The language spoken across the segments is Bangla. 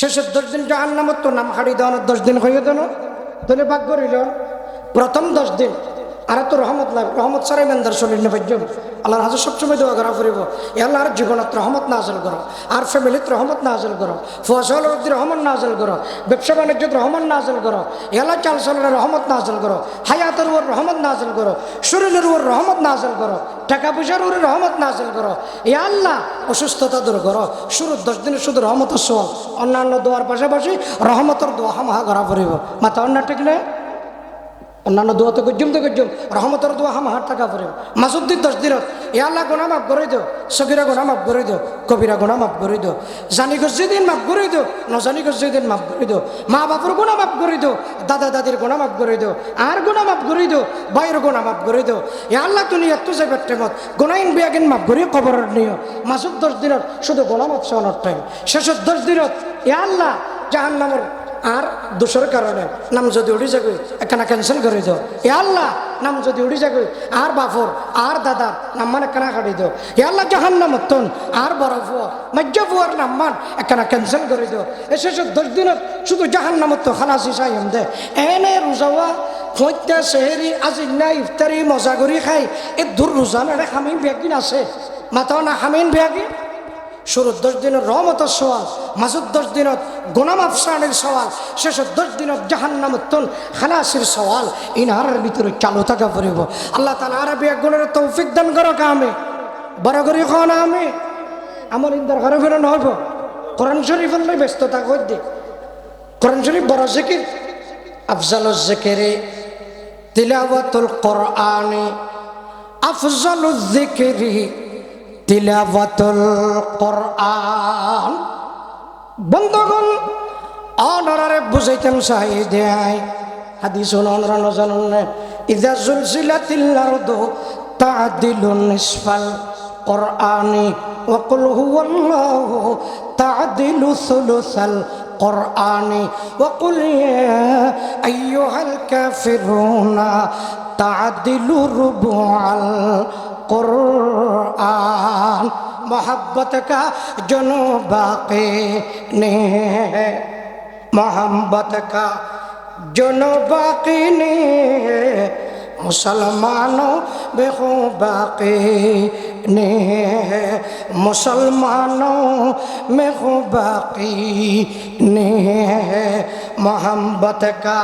শেষের দশ দিন জাহান নামত নাম হারিয়ে দেওয়ানোর দশ দিন হয়ে দেন তাহলে ভাগ্য রইল, প্রথম দশ দিন আর তো রহমত লাভ রহমত সারাই মেন্দার শরীর নেবাজ্য আল্লাহর হাজার সবসময় দোয়া করা ফুরিব। আল্লাহর জীবনত রহমত না হাসিল করো। আর ফ্যামিলিত রহমত না হাসিল করো ফসল রহমত না হাসিল করো। ব্যবসা বাণিজ্যত রহমত না হাসিল করো। এলা চাল চলের রহমত না হাসিল করো। হায়াতের উপর রহমত না হাসিল করো। শরীরের উপর রহমত না হাসিল করো। টাকা পয়সার উপরে রহমত না হাসিল করো। এ আল্লাহ অসুস্থতা দূর করো। শুরুর দশ দিনে শুধু রহমতের সোয়াল অন্যান্য দোয়ার পাশাপাশি রহমতের দোয়া হামাহা করা ফুরিব। মাথা অন্য ঠিক নেই অন্যান্য দোয়া তো গজ্জুম তো গজ্জুম, রহমতের দোয়া হাম হাট টাকা পড়ে মাসুদ্দিন দশ দিনত এ আল্লাহ গোনা মাফ করে দিও, সগিরা গোনা মাফ করে দিও, কবিরা গোনা মাফ করে দিও, জানি দিন মাফ করে দিও, নজানি দিন মাফ করে দিও, মা বাপর গোনা মাফ করে দিও, দাদা দাদির গোনা মাফ করে দিও আর গোনা মাফ করে দিও বাইর গোনা মাফ করে দিও এ আল্লাহ তুমি এত যাইবার টাইমত গোনাইন বিয়াগিন মাফ করে কবরের নিও। মাসুদ দশ দিনত শুধু গোনা মাফ সহনের টাইম শেষের দশ দিনত এ আল্লাহ জাহান নামর আর দোষের কারণে নাম যদি উড়ি যাগই একখানা ক্যান্সেল করে দাও। এ আল্লাহ, নাম যদি উড়ি যাগই আর বাফর, আর দাদার নাম মানে একখানা কাটি দাও। এ আল্লাহ জাহান নাম তন আর বড় ফুয়া ফুয়ার নাম মান একখানা ক্যান্সেল করে দাও। এসে দশ দিনত শুধু জাহান নামত তো খালাসি চাইম দে এনে রোজাওয়া ফৈত্যা সেহেরি, আজি না ইফতারি, মজা কৰি খাই। এই দূর রোজা না খামিন বেগিন আছে। মাতাও না খামিন বেগিন শুরুর দশ দিনের রহমতের সওয়াল মাসুর দশ দিনত গোনাম আফসানের সওয়াল, শেষের দশ দিনত জাহান্নামত্তন খালাসির সওয়াল ইনহারের ভিতরে চালু থাকা পড়িব। আল্লাহ তালা আরবি এক গুণের তৌফিক দান করো কামে বড় করি খাওয়া আমি আমার ইন্দার ঘরে ফেরে নহব। কোরআন শরীফ হলে ব্যস্ততা কই দে কোরআন শরীফ বড় জিকির। আফজাল জিকিরে, তিলাওয়াতুল কোরআনে আফজাল জিকিরি। তিলাওয়াতুল কোরআন বন্ধগণ অনরারে বুঝাইতেন চাই দেয় হাদিস অনরা নজানুন ইদা জুলসিলাতিল আরদু তাদিলু নিসফাল কোরআনি وقل هو الله تعدل ثلث القرآن وقل يا أيها الكافرون تعدل ربع القرآن मोहब्बत का जुनू बाकी ने मोहब्बत का जुनू बाकी ने मुसलमानों बेखू बाकी ने मुसलमानों में खू बाकी ने मोहब्बत का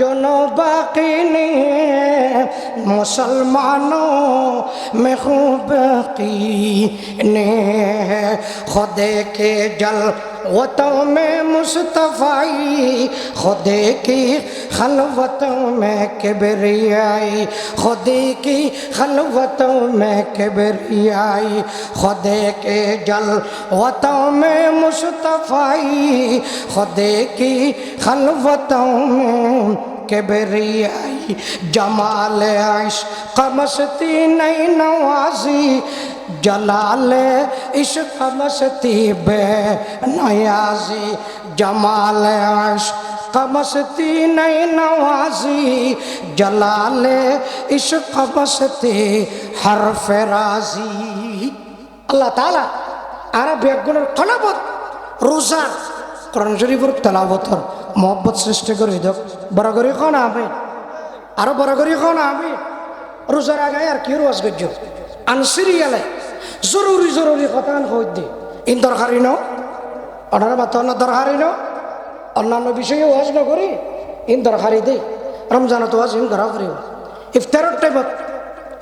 جنوں باقی نہیں مسلمانوں میں خوب کی نہیں۔ خود کے جل غتوں میں مصطفی خودے کی خلوتوں میں کبریائی خودے کی خلوتوں میں کبریائی خودے کے جل غتوں میں مصطفی خودے کی خلوتوں میں কেবেরিয়াই জমালে আইস কমসতি নাই নওয়াজি। জলালে ইস কমসতি বে নয়াজি জমালে আইস কমসতি নাই নওয়াজি। জলালে ইস কমসতি হরফে রাজি। আল্লাহ তালা আরব একগুণের কলাবত রোজার, কোরআন শরীফর তেলাবতর মহব্বত সৃষ্টি করে দেখ। বড় করে খন আমি? আরও বড় করে খন আমি? রোজার আগে আর কি রোজ গজ্য আনসিরিয়ালে জরুরি জরুরি কথা হই দি। ইন দরকারি ন অনার অন্য দরকারি ন অন্যান্য বিষয়ে ওয়াজ নকরি ইন দরকারি দেই রমজানত ওয়াজ ইন করা ফুরিব ইফতারর টাইমত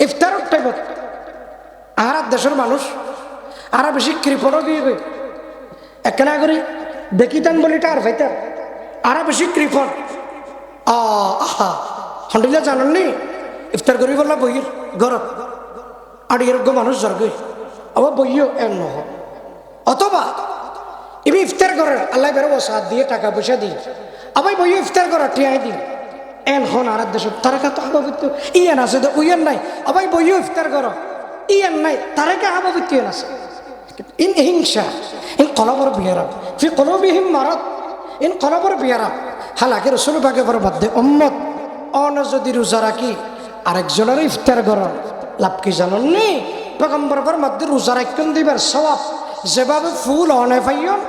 ইফতারর টাইমত। আর দেশের মানুষ আর বেশি কৃপণও দিয়ে গই একখানা করি দেখিতান বলি টার ভাইতার আর বেশি কৃপণ। আহা হন্ডিলা জানান নি? ইফতার করি বললা বইয়ের ঘরত। আর এরকম মানুষ জর্গই আবার বইও এর নহ। অথবা ইবি ইফতার করার আল্লাহ বেরো সাথ দিয়ে টাকা পয়সা দিই আবার বইও ইফতার করার টিয়াই দিই এন হন আর দেশ তারা তো আবাবিত্য ইয়ান আছে তো উইয়ান নাই। আবার বইও ইফতার করো ইয়ান নাই, তারা কে আবাবিত্য ইয়ান আছে। ইন হিংসা, ইন কলবর বিহারাম ফি কলবিহিম মারত ইন কলবর বিহারাম হালাকি রসুল বাগে বড় বাদ দে উম্মত। অন যদি রোজা রাখি, আরেকজনের ইফতার করার লাভ কি জানেন নি পেগম্বর মধ্যে রোজা রাখুন দিবার সবাব যেভাবে ফুল অনে পাইয়ন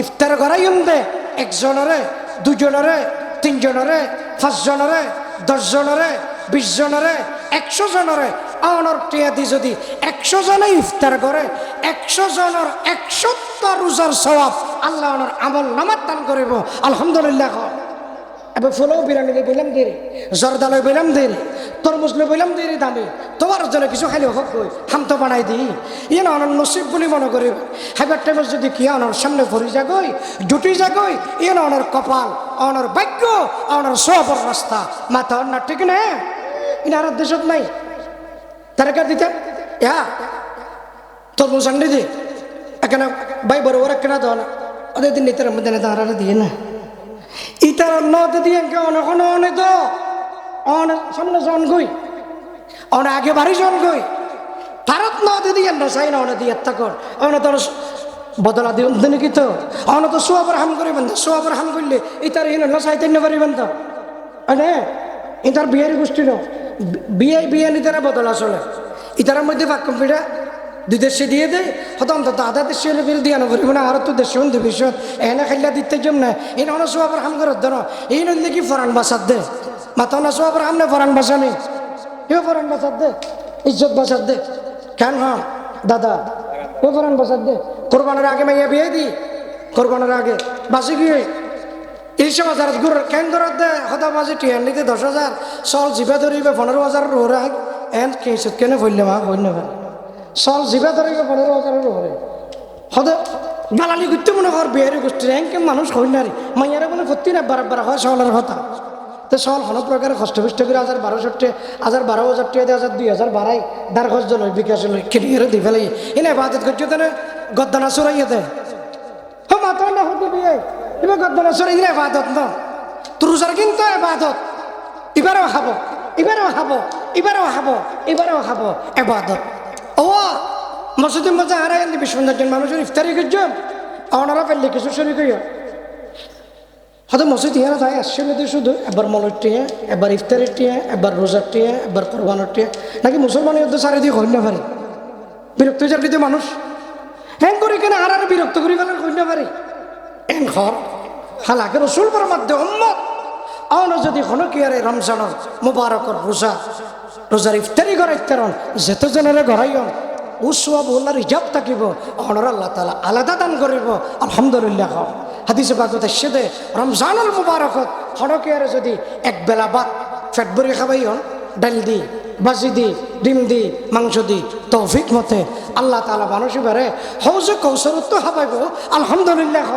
ইফতার করাইম দে একজনরে, দুজনরে, তিনজনরে, পাঁচজনরে, দশজনরে বিশ জনরে একশো জনরে আওয়ানোর টিয়া দি যদি একশো জনে ইফতার করে একশো জনের একশোটা রোজার সবাব আল্লাহ আমল নামার দান করিব। আলহামদুলিল্লাহ। এবার ফুলও বিরানি বললাম দেরি জর্দালয় বললাম দেরি তরমুজ বললাম দেরি দামি। তোমার জন্য কিছু খালি হোক হাম তো বানাই দিই ইয়ে না অনার নসিব বলে মনে করি হাইবার টাইমে যদি কি অনার সামনে ভরি যাগই জুটি যাগই ইয়ে না অনার কপাল অনার ভাগ্য অনার সবর রাস্তা মাথা না ঠিক না? ইনার দেশত নাই। তারা কার দিতে? ইয়া। তরমুজ আন্ডি দি। এখানে বাই বড় কেনা দাও না ওদের দিন নিতে মধ্যে দিয়ে না। ইতার নদ দিয়ে অনেক তো। দিয়ে দিয়ে বদলা দিও নাকি তো? অনেক তো সোয়াবার হাম করিবেন তো হাম করলে ইতার ইন না চাইতেন না পারিবেন তো। মানে ইতার বিয়ের গোষ্ঠী বিয়ে বিয়ে নিতারা বদলা চলে। ইতার মধ্যে বাক্য পিঠা দুই দেশে দিয়ে দেয় হতো অন্তত আধা দেশে হলে ফিরে দিয়ে আনব মানে আরও তো দেশে হন দেবে এনে খাইলা দিতে জম না। এই অনেক সোয়াবার হাম করে ধরো। এই নদী কি ফরান বাসার দে। মাথা না সোয়াবার হাম না ফরান বাসা নেই কেউ ফরান বাসার দে। ইজ্জত বাসার দে। কেন হ্যাঁ দাদা কেউ ফরান বাসার দে। কোরবানের আগে মাইয়া বিয়ে দি। কোরবানের আগে। বাসে গিয়ে এই সব হাজার গুর কেন ধরার দে? হতা বাজে টিয়ার নিতে দশ হাজার। চল জিবা ধরিবে, পনেরো হাজার রোহরা। এন কেসত কেনে ফইলে মা? কইন চল জিবা ধরিবে পনেরো হাজারের রোহরে হদে দালালি করতে মনে কর বিহারি গোষ্ঠী এনকে মানুষ হইল না রে। মাইয়ারে বলে ভর্তি না বারবার হয় সহলের কথা। তো সহল হন প্রকারে কষ্ট বিষ্ট করে হাজার বারোশো টে হাজার বারো হাজার দিয়ে হাজার দুই হাজার বাড়াই দার খরচ লই বিকাশ লই খেলিয়ে দি ফেলাই এনে বাদত করছে তো গদ্দানা চড়াইয়ে দেয় হ মাত্র না হতে বিয়ে। এবার গদ্দানা চড়াই দিলে বাদত ন। তুরুজার কিন্তু এবাদত এবারেও খাব এবারেও খাব এবারেও খাব এবারেও খাব এবাদত ও মসজিদের মধ্যে হারাই আনলি বিশ্বনাথ মানুষের ইফতারি করছেন ওনারা ফেললে, কিছু শরীর করিও হয়তো মসজিদ ইহারা তাই আসছে শুধু, এবার মলের টিয়া, এবার ইফতারের টিয়া, এবার রোজার টিয়া, এবার কোরবানের টিয়া। নাকি মুসলমানের মধ্যে সারি দিয়ে না পারে বিরক্ত যাবি মানুষ? হ্যাং করে কেন আর আর বিরক্ত করি ফেলেন না পারে এন ঘর, হালাকে রসুল পর মধ্যে উম্মত। অন যদি হন কি আরে রমজানের মুবারকর রোজা রোজার ইফতারি ইফতারন যেত জনের ঘরাইম উসুয়া বল্লার ইজাব থাকিব অনর আল্লাহ তালা আলাদা দান করিব, আলহামদুলিল্লাহ। হাদিসে বাগত সেদে রমজানুল মুবারকত হনকিয়ারে যদি এক বেলা বাদ ফেট ভরি খাবাই হন ডাল দি, বাজি দি, ডিম দি, মাংস দি, তৌফিক মতে আল্লাহ তালা মানুষ এবারে হৌজে কৌশলত্ব হাবাইব, আলহামদুলিল্লাহ।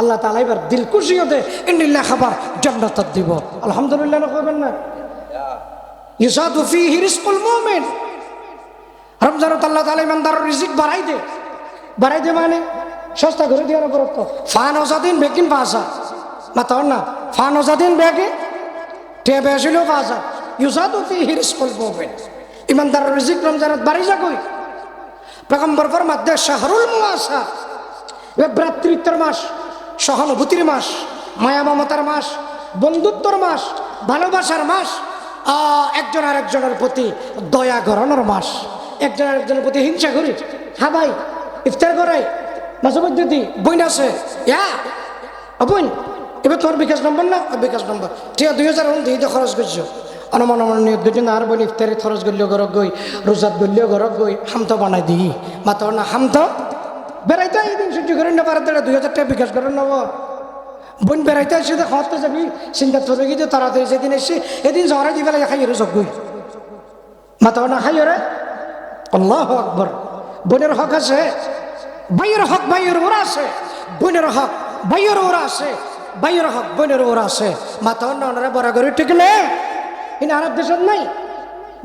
আল্লাহ তালা এবার দিল খুশি হতে ইন্দিল্লা খাবার জান্নাত দিব। আলহামদুলিল্লাহ, না কইবেন না? ইউসাদু ফিহি রিজকুল মুমিন। রমজানত আল্লাহ তালা ইমানদার রিজিক বাড়াই দে। বাড়াই দে মানে? সস্তা করে দিয়ে না বরত্ব ফান ওজাদিন বেকিন পাসা মাতার না। ফান ওজাদিন বেগে। টে বেসিলেও পাসা ইউসাদু ফি হিরিস কল মুমিন। ইমানদার রিজিক রমজানত বাড়ি যা কই পেগম্বর ফরমাদ্দে শাহরুল মুআসা। এবার ভ্রাতৃত্বের মাস, সহানুভূতির মাস, মায়া মমতার মাস, বন্ধুত্বর মাস, ভালোবাসার মাস একজন আর একজনের প্রতি দয়া গড়ানোর মাস। একজন আর একজনের প্রতি হিংসা করি। হ্যাঁ ভাই, ইফতার করাই মাঝে মধ্যে দি বইন আছে। বইন এবার তোমার বিকাশ নম্বর না? বিকাশ নম্বর। ঠিক আছে দুই হাজার দিয়ে খরচ করছ। অনুমান অনুমান নিয়ত করছি না আর বইন ইফতারি খরচ করলেও ঘরক গই, রোজাত করলেও ঘরক গই, হামতো বানাই দিই। মাতার না, হামতো? বেড়াইতে দিন সহ্য করেন না পারে তারা, দুই হাজার টাকা বিকাশ করেন নেব। বোন বেড়াইতে আসে তো খাওয়াতে যাবি চিন্তা তোর গিয়ে তাড়াতাড়ি যেদিন এসে এদিন ঝড়ে দি ফেলে খাই সব গই মাথা না খাই রে। আল্লাহ আকবর। বোনের হক আছে, ভাইয়ের হক ভাইয়ের ওরা আছে। বোনের হক ভাইয়ের ওরা আছে, ভাইয়ের হক বোনের ওরা আছে। মাথা অন্য ওনারা বড় করে ঠিক নে? ইনি আরব দেশত নাই।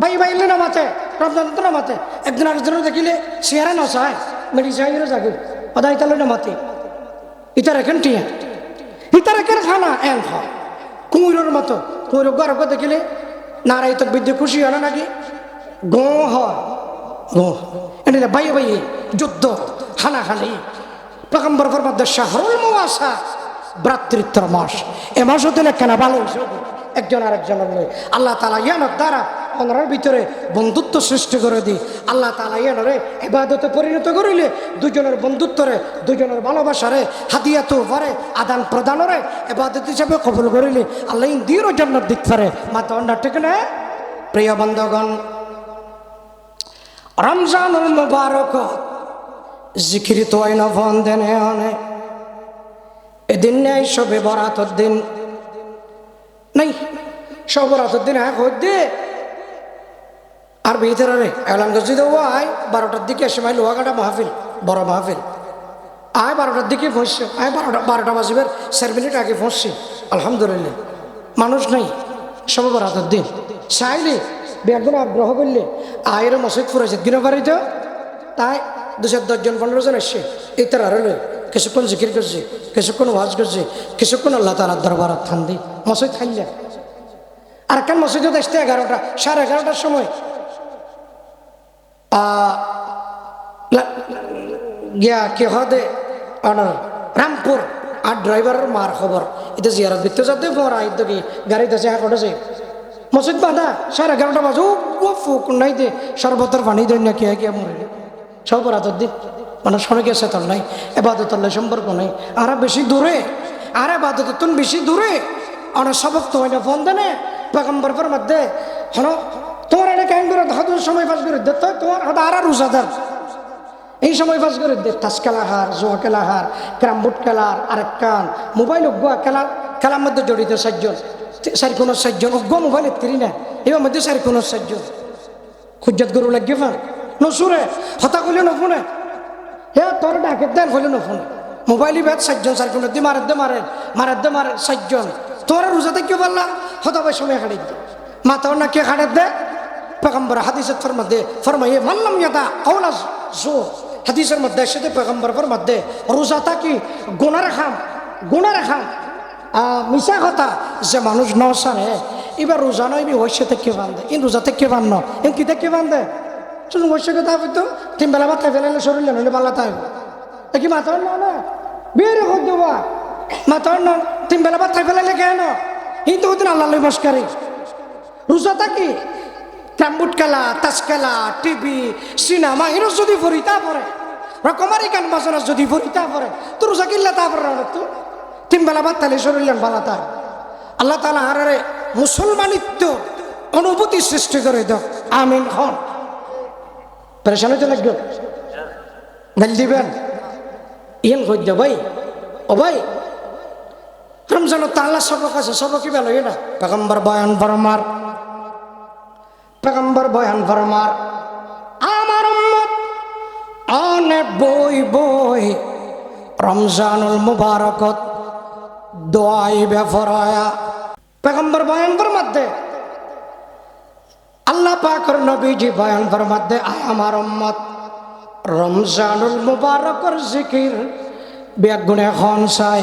ভাই ভাইলে না মাতে, রমজান তো না মাতে। একদিন আরেকজনের দেখিলে চেয়ারে নচায় মেডি চাইরে যাগে অদাই তালে না মাতে। ইতার এখন টিয়া। ইতার একের খানা এন হয়। কুমিরের মতো। কুমির গর্ব দেখিলে নারাই তো বিদ্যে খুশি হয় না নাকি? গো হয়। গো এটা বাইয়ে বাইয়ে যুদ্ধ, হানাহানি। পেগম্বর ফরমাদ শাহরুল মুআসা ভ্রাতৃত্বর মাস। এ মাস হতে কেন ভালো একজন আর একজনের আল্লাহ তালা ইয়ানোর দ্বারা ওনার ভিতরে বন্ধুত্ব সৃষ্টি করে দিই। আল্লাহ তালা ইয়ানরে এবাদতে পরিণত করিলে দুজনের বন্ধুত্বরে, দুজনের ভালোবাসারে, হাদিয়াত পারে আদান প্রদানরে এবাদত হিসাবে কবুল করিলে আল্লাহ ইন্দিরও জন্য দিক পারে মাতা অন্ডা ঠিক না? প্রিয় বন্ধগণ, রমজানুল মুবারক তো এদিন নেই সবে বরাতর দিন। নাই, সব বরাতর দিন খোঁজ দে আর ভিতরে রে এলান গজি দেবো আয়, বারোটার দিকে এসে মাইল লোহাগাটা মাহফিল, বড় মাহফিল। আয় বারোটার দিকে পৌঁছছে আয় বারোটা বারোটা বাজিবের চার মিনিট আগে পৌঁছছি আলহামদুলিল্লাহ। মানুষ নাই, সব বরাতর দিন। চাইলে বেগুন আগ্রহ করলে আয়ের মসজিদ ফুরাইছে দিনও বাড়িতে। তাই দুশো দশজন পনেরো জন এসছে এই তার আরও কিছুক্ষণ জিকির করছে, কিছুক্ষণ ওয়াজ করছে, কিছুক্ষণ আল্লাহ তালার দরবার থান্দি মসজিদ খাইলে। আর কেন মসজিদে আসতে এগারোটা, সাড়ে এগারোটার সময় গিয়া কি রামপুর আর ড্রাইভারের মার খবর এটা জিয়ারত বিত্ত যাতে পর আইত কি গাড়িতে এখন আছে মসজিদ বাঁধা সাড়ে এগারোটা বাজে ও ফুক নাই দে সর্বতর পানি দেন না কে কে মরে সব রাতের দিন অনেক গেছে তোর নাই এবাদতল্লাহ সম্পর্ক নাই আর বেশি দূরে আর এবাদত বেশি দূরে অনেক সবক তো হয় না ফোন দেনে পেগম্বর পর মধ্যে হন তোমার এটা কেন করে হাতুর সময় পাস করে দে? তো তোমার হাত আর রোজাদার এই সময় পাস করে দে। তাস খেলা হার, জোয়া খেলা হার ক্রামবুট খেলার আরেক কান, মোবাইল অজ্ঞা খেলা, খেলার মধ্যে জড়িত সাতজন চারি কোনো সাতজন অজ্ঞ মোবাইলের তিরি না। এবার মধ্যে চারি কোনো সাতজন খুজ্জাত গরু লাগিয়ে ফান নসুরে, হতা করলে নফুনে। হে তোর ডাকে দেন হইলে নফুনে। মোবাইলই বেদ সাতজন চারি কোনো দি মারে, দে মারে মারে, দে মারে সাতজন তোরা রোজাতে কেউ পারলা? হতা সময় খাড়ি দে মাতাও না কে খাড়ে দে পেগম্বর হাদিসের ফরমাদে ফরমাইয়ে মানলাম ইয়াদা আওলা জো হাদিসের মধ্যে সেতে পেগম্বর ফরমাদে রোজা থাকি গোনারে খাম গোনারে খাম আহ, মিশা কথা যে মানুষ নসানে এবার রোজা নয় এবার ওইসে থেকে বান্ধে ইন রোজা থেকে বান্ধ ইন কি থেকে বান্ধে শুনুন ওইসে কথা হইতো তিন বেলা মাথায় ফেলাইলে শরীর নইলে পাল্লা তাই কি মাথার না না বের হয়ে দেবা মাথার না তিন বেলা মাথায় ফেলাইলে কেন কিন্তু ওদিন আল্লাহ মস্কারি রোজা থাকি ক্যাম্বুট খেলা তাস খেলা টিভি সিনেমা এর যদি ভরিতা পড়ে রকমারি গান বাজনা যদি ভরিতা পড়ে তো রোজা কিনলে তা না তো? তিন বেলা বাদ তাহলে শরীর বালা তার। আল্লাহ তালা হারারে মুসলমানিত্ব অনুভূতি সৃষ্টি করে দাও আমিন হন। পরেশান হইতে লাগবে গাল দিবেন। ইয়েন কই দে ভাই। ও ভাই। রমজান তাল্লা সবক আছে, সবকই ভালো না। পেগম্বর বয়ান ফরমার। পেগম্বর বয়ান ফরমার, আমার উম্মত অনেক বই বই, রমজানুল মুবারকত, দোয়াই বেফরায়া। পেগম্বর বয়ান ফরমাতে আল্লাহ পাকর নবীজি বয়ান ফরমাতে আয় আমার উম্মত, রমজানুল মুবারকর জিকির বেগুনে খনসাই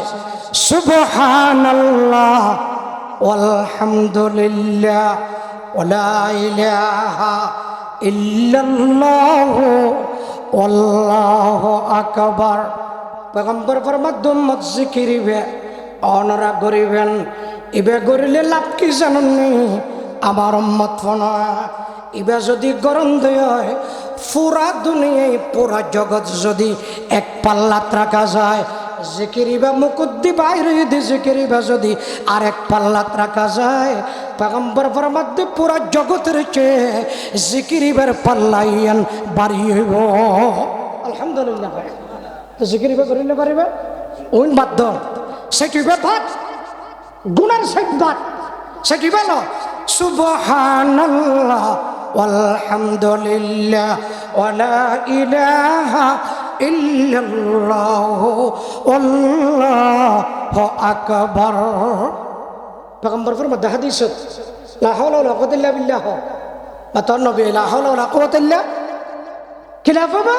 সুবহানাল্লাহ walhamdulillah ولا إله إلا الله والله أكبر পেগম্বর ফরমাদ্দম মত জিকিরিবে অনরা করিবেন ইবে করিলে লাভ কি জাননি আমার উম্মত ফনা ইবে যদি গরম দেয় পুরা দুনিয়ায় পুরা জগৎ যদি এক পাল্লাত রাখা যায় জিকিরিবা মুকুদ্দি বাইরে দি জিকিরিবা যদি আর এক পাল্লাত রাখা যায় পেগম্বর ফরমাদ্দে পুরা জগতের চেয়ে জিকিরিবার পাল্লাইয়ান বাড়ি হইব। আলহামদুলিল্লাহ ভাই। তো জিকিরিবা করিলে পারিবা? ওইন বাধ্য। সেটিবে ভাত গুণার সাইড ভাত সেটি বলো। সুবহানাল্লাহ walhamdulillah wala ইলাহা illallah wallahu akbar পেগম্বর ফরমাদ হাদিস লা হাওলা ওয়ালা কুওয়াতা ইল্লা বিল্লাহ। বা তোর নবী, লা হাওলা ওয়ালা কুওয়াতা ইল্লা খিলাফ হবে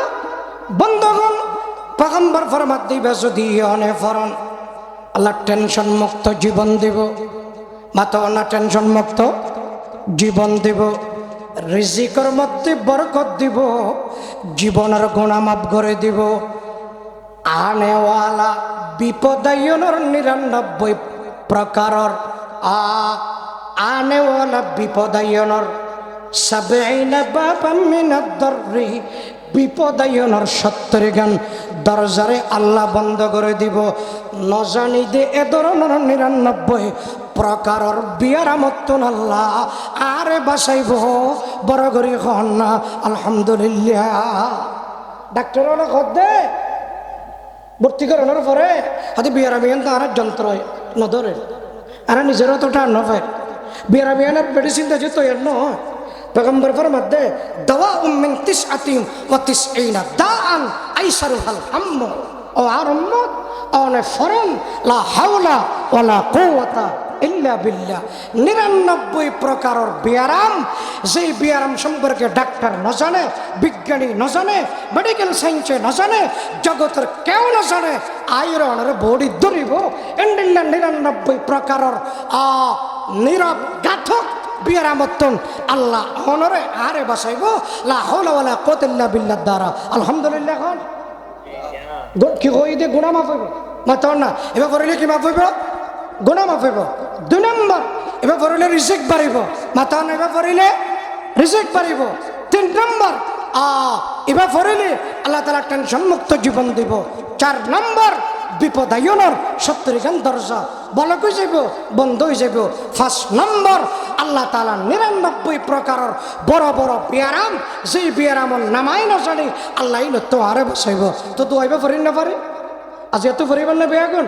বন্ধগণ পেগম্বর ফরমাদ দিবে যদি অনে ফরন আল্লাহ টেনশন মুক্ত জীবন দিব। মাতো না টেনশন মুক্ত জীবন দিব। রিজিকর মধ্যে বরকত দিব, জীবনের গুণা মাফ করে দিব। আনেওয়ালা বিপদায়নের নিরানব্বই প্রকারর আনেওয়ালা বিপদায়নের, সাবেইনা বাবা মিনাদ দর্রি, বিপদায়নের সত্তর গান দরজারে আল্লাহ বন্ধ করে দিব। নজানি দে এ ধরনের নিরানব্বই প্রকারর বিয়ার মতন আল্লাহ আরে বাসাইব, বড় করে হন না, আলহামদুলিল্লাহ। ডাক্তার অনেক দে, ভর্তি করানোর পরে হাতে বিয়ার আমিয়ান তো আর যন্ত্র নধরে আর নিজের তো টান নফায় বিয়ার আমিয়ানের মেডিসিন তো যেত এর নয় পেগম্বর ফরমাতে দাওয়া উম্মিন তিস আতিম ও তিস এইনা দা আন আইসারু হাল হাম্ম। ও আর উম্মত, অনে ফরন লা হাওলা ওয়ালা কুওয়াতা ইল্লা বিল্লাহ। নিরানব্বই প্রকারের বিয়ারাম যেই বিয়ারাম সম্পর্কে ডাক্তার ন জানে বিজ্ঞানী ন জানে মেডিকেল সায়েন্সে ন জানে জগতের কেউ ন জানে আইরনের বডি ধরিব। এন্ডিল্লা নিরানব্বই প্রকারের আ নীরব গাথক বিয়ারামতন আল্লাহ অনরে আরে বাসাইব। লা হাওলা ওয়ালা কুওয়াতা ইল্লা বিল্লাহ দ্বারা। আলহামদুলিল্লাহ গু- কি কই দে? গুণা মাফ হইব। মাতর না এবার পড়লে কি মাফ হইব? গুণা মাফ হইব। দুই নম্বর, এবার পড়লে রিজেক্ট বাড়িব। না এবার পড়লে রিজেক্ট বাড়িব। তিন নম্বর, আ, এবার পড়লে আল্লাহ তালা টেনশন মুক্ত জীবন দিব। চার নম্বর, বিপদায়নের সত্তর গান দরজা বলা কই যাব বন্ধ হয়ে যাব ফার্স্ট নম্বর, আল্লাহ তালা নিরানব্বই প্রকারের বড় বড় বিয়ারাম যেই বিয়ারামর নামাই না জানি আল্লাহ তো আরে বসাইব। তো আইবা ফরিন না পারে আজ এত ফরিবার না বেয়াগুন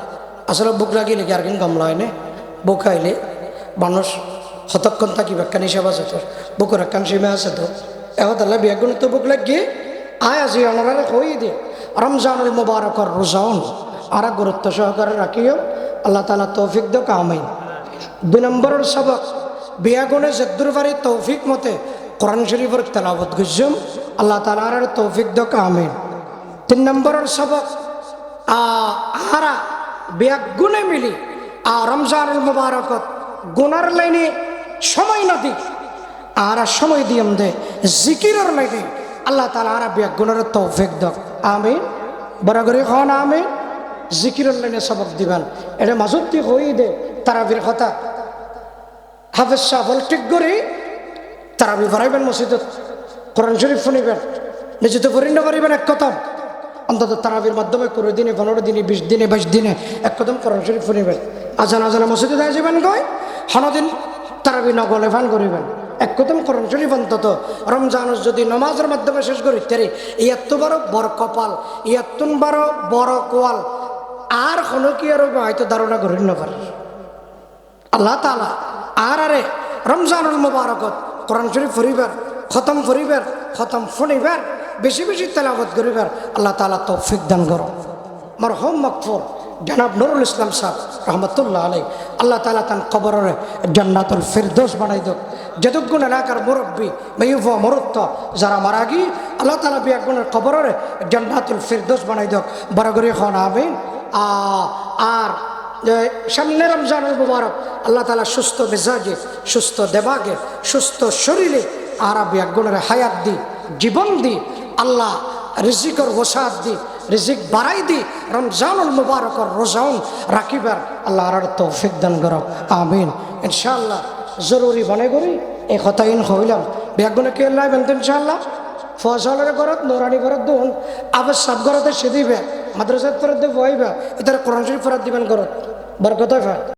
আসলে বুক লাগিলে কি আর কিন কম লয় নে বুক আইলে মানুষ হতক্ষণ থাকি ব্যাখ্যান হিসাব আছে তোর বুকের একখান সীমা আছে তো। এখন তাহলে বিয়াগুণ তো বুক লাগিয়ে আয় আজি অনারারে কই দে। রমজানুল মুবারকর রোজাউন আর গুরুত্ব সহকারে রাখিও আল্লাহ তালা তৌফিক দো কামাই দুই নম্বরের সবক বিয়াগুণে জেদ্দুর বাড়ি তৌফিক মতে কোরআন শরীফের তেলাবত গুজম। আল্লাহ তালার তৌফিক দো কামিন তিন নম্বরের সবক আহারা বিয়াগুণে মিলি আ রমজানুল মুবারকত গুনার লাইনে সময় না দিই আর সময় দিয়ম দে, জিকিরের লাইনে আল্লাহ তালা আর বিয়াগুণের তৌফিক দক আমি বরাগরি খন আমি জিকিরের লাইনে সবক দিবেন। এটা মাজত দি হই দে, তারাবির কথা। হাফেজ শাহ বল ঠিক করে তারাবি ভরাইবেন মসজিদত, কোরআন শরীফ শুনিবেন। নিজে তো পরিণ পারিবেন এক কথা অন্তত তারাবির মাধ্যমে কুড়ি দিনে, পনেরো দিনে, বিশ দিনে, বাইশ দিনে এক কদম কোরআন শরীফ শুনিবেন আজান, আজানা মসজিদে যাই যাবেন কয় হনদিন তারাবি নগলে ফান করিবেন। এক কদম কোরআন শরীফ অন্তত। রমজান যদি নমাজের মাধ্যমে শেষ করি, তারি, ইয়াত্তু বড় বড় কপাল, ইয়াত্তুন বড় বড় কোয়াল। আর কোনো কি আর হয়তো ধারণা করেন না পারে। আল্লাহ তালা আর আরে রমজানুল মুবারকত কোরআন শরীফ ফরিবার খতম ফরিবার খতম ফনিবার বেশি বেশি তেলাবত করিবার আল্লাহ তালা তৌফিক দান করো। আমার হোম মকফুর, জনাব নুরুল ইসলাম সাহ রহমতুল্লাহ আলাই আল্লাহ তালা তান কবরের জান্নাতুল ফিরদোস বানাই দোক। যদুগুণ এলাকার মুরব্বী মেয়ুফ মরুত্ব যারা মারা গিয়ে আল্লাহ তালা বিয়াগুণের কবরের জান্নাতুল ফিরদোস বানাই দোক। বরাগরি খন আমিন। আর সামনে রমজানুল মুবারক, আল্লাহ তালা সুস্থ মেজাজে, সুস্থ দেবাগে সুস্থ শরীরে, আরা ব্যাগুণের হায়াত দি, জীবন দি আল্লাহ রিজিকর ওসাদ দি, রিজিক বাড়াই দি, রমজানুল মুবারকর রোজাউন রাখিবার আল্লাহ আর তৌফিক দান কর আমিন। ইনশাআল্লাহ, জরুরি বনে করি, এই কথা ইন হইলাম। ব্যাগুনে কে আল্লাহ বেনতেন ইনশাআল্লাহ? ফসলের ঘরত, নোরানি ঘরত দুন আবার সব ঘরতে সে দিবে মাদ্রাসার ফেরত দিয়ে বইবে, এটার কোরআন শরীফ ফেরত দিবেন ঘরত। বরকত হয়